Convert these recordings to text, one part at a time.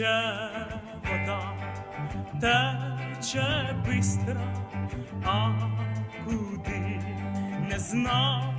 тече вода, тече бистра, а куди не знає,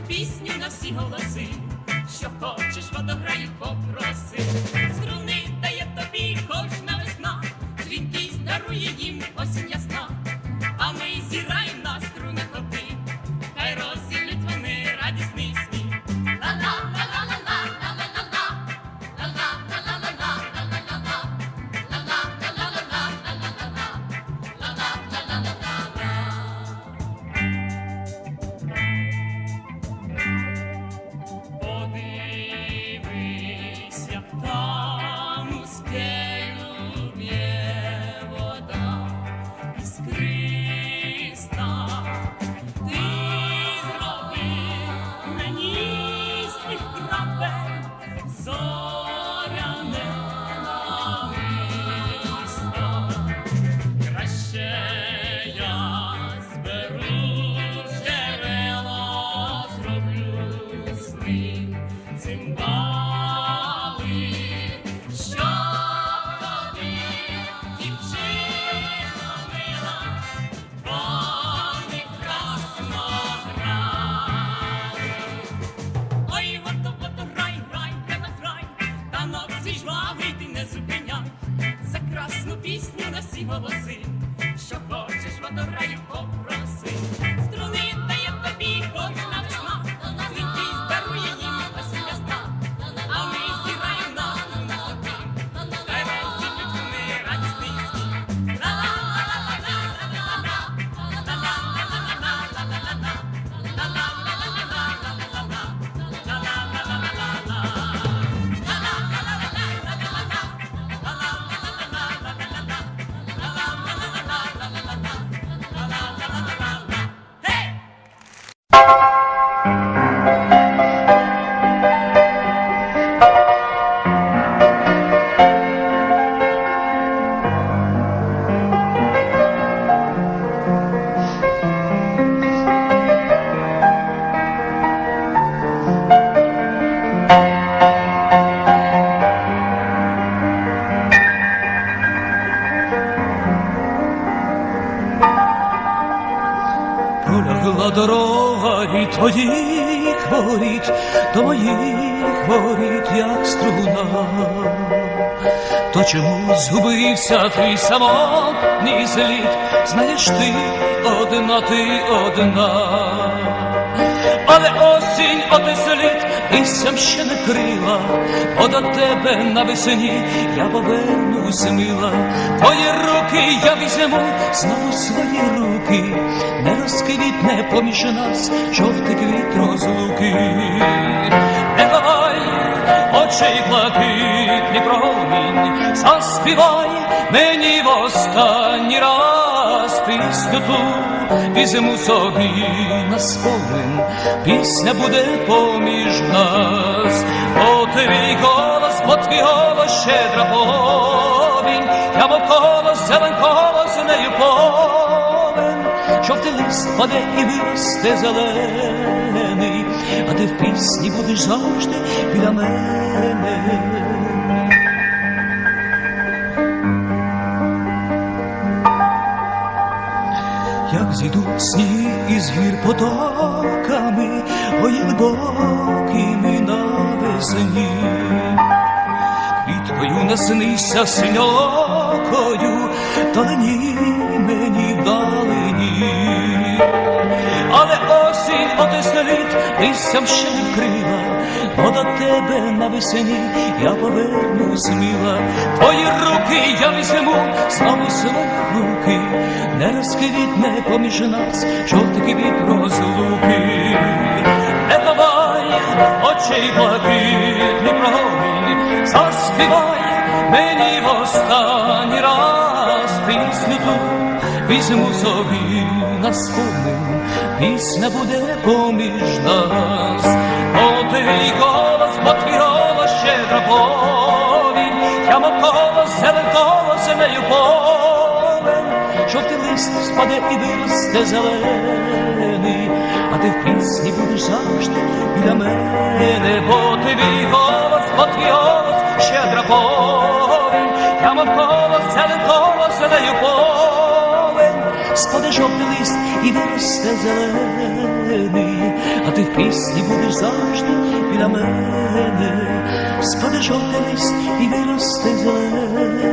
пісню на всі голоси, що хочеш, водограю Monterrey. Пролягла дорога від твоїх воріт до моїх воріт, як струна. То чому згубився твій самотній зліт, Знаєш ти одна, ти одна. Але осінь оте слід листям ще не крила, бо до тебе навесні я повернусь мила. Твої руки я візьму, знову свої руки, не розквітне поміж нас жовтий квіт розлуки. Не ховай очей блакитний промінь, заспівай мені в останній раз пісню ту візьму собі на спомин, пісня буде поміж нас, бо твій голос, бо твій голос щедра повінь, я мов колос, зелен колос нею повен, жовтий лист паде і виросте зелений, а ти в пісні будеш завжди біля мене. Зійдуть сніг із гір потоками, ой, глибокими навесні. Квіткою наснися синьокою, далині мені вдалині. Але осінь оте слід листям ще не вкрила, бо до тебе навесні я повернусь мила. Твої руки я візьму, знову свої руки, не розквітне поміж нас, жовтий від розлуки. Не давай очей блакитний промінь, заспівай мені в останній раз пісню ту. Візьму собі на спомин, пісня буде поміж нас, нею повен, жовтий лист спаде і виросте зелений, а ти в пісні будеш завжди біля мене, бо твій голос, бо твій голос, щедра повінь, я мов колос, зелен колос, нею повен, спаде жовтий лист і виросте зелений, а ти в пісні будеш завжди біля мене, спаде жовтий лист і виросте зелений,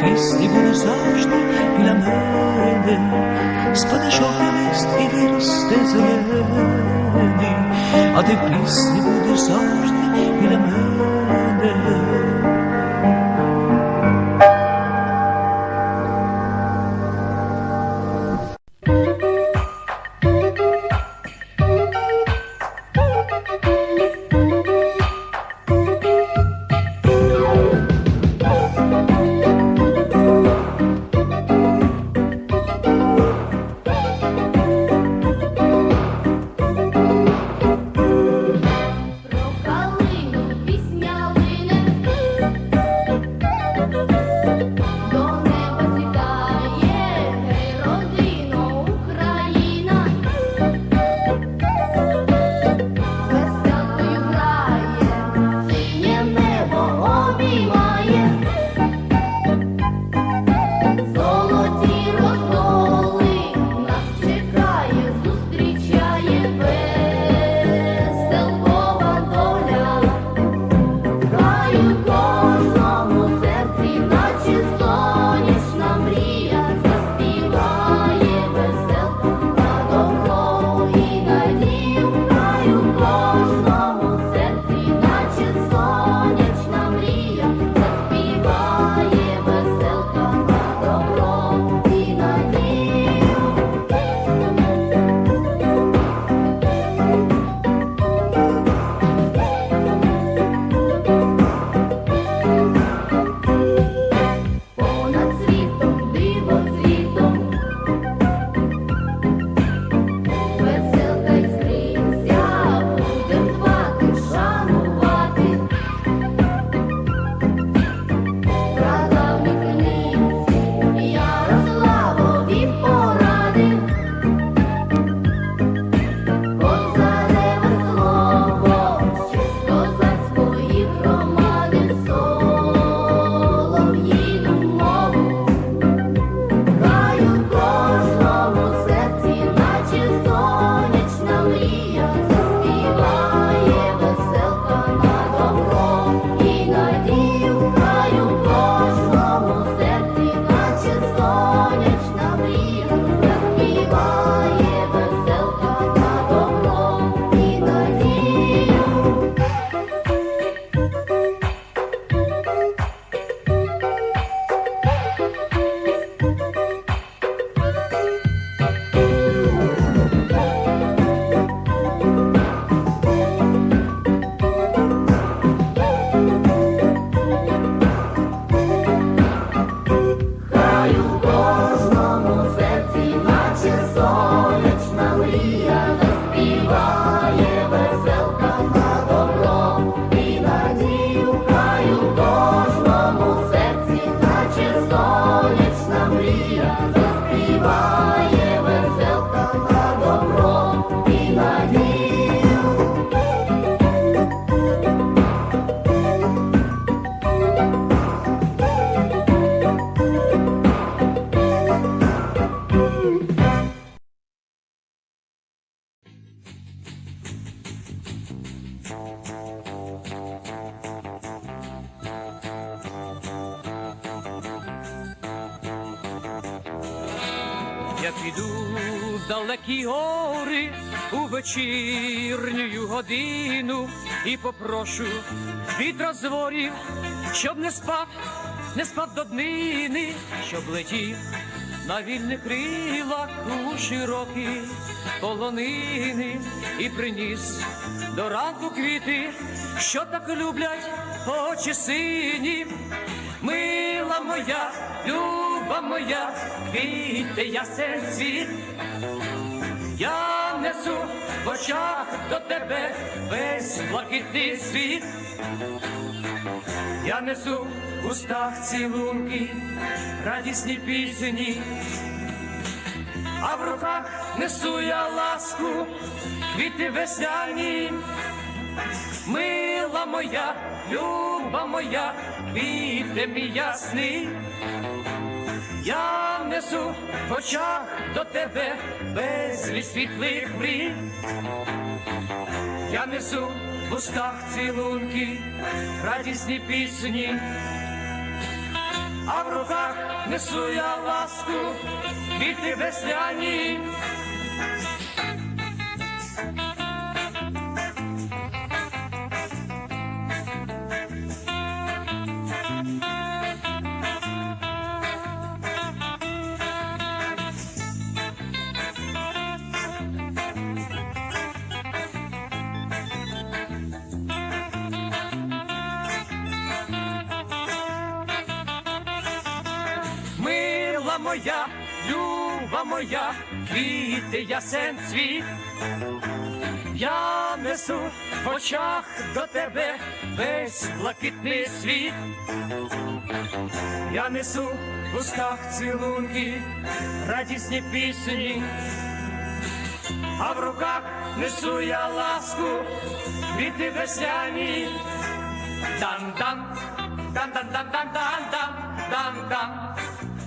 а ти в пісні будеш завжди біля мене, спаде жовтий лист і вечірню годину і попрошу від розворів, щоб не спав, не спав до днини, щоб летів на вільних крилах у широкі полонини і приніс до ранку квіти, що так люблять очі сині, мила моя, люба моя, квіти я серці. Я несу в очах до тебе весь блакитний світ, я несу в устах цілунки, радісні пісні, а в руках несу я ласку, квіти весняні, мила моя, люба моя, квіти мій ясний я несу в очах до тебе безліч світлих мрій, я несу в устах цілунки, радісні пісні, а в руках несу я ласку, віти весняні. моя, люба моя, квіти ясен цвіт, я несу в очах до тебе весь блакитний світ, я несу в устах цілунки, радісні пісні, а в руках несу я ласку, квіти весняні, дан-дан, дан-дан-дан-дан-дан, дан-дан.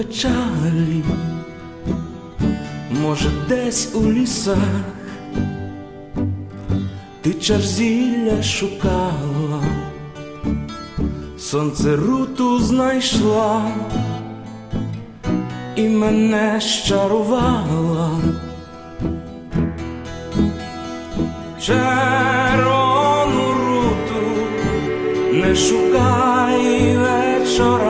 печалі, може, десь у лісах ти чарзілля шукала, сонце руту знайшла і мене щарувала. Червону руту не шукай вечорами,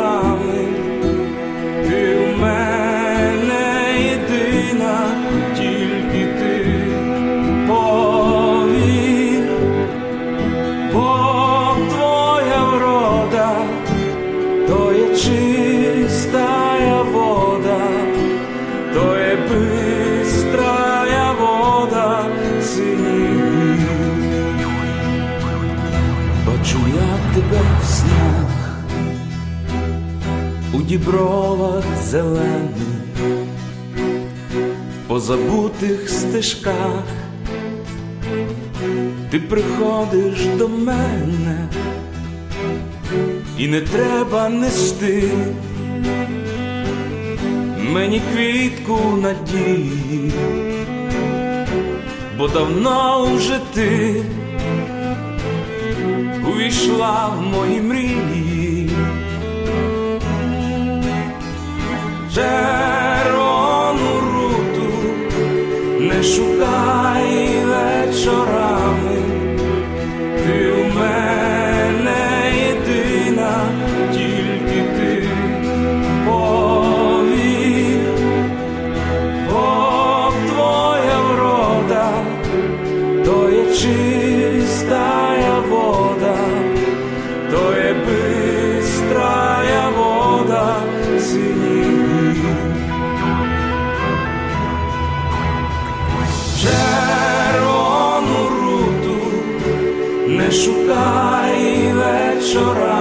у дібровах зелених, по забутих стежках. Ти приходиш до мене і не треба нести мені квітку надії, бо давно вже ти увійшла в мої мрії. Червону руту не шукай вечорами. Шукай вечорами,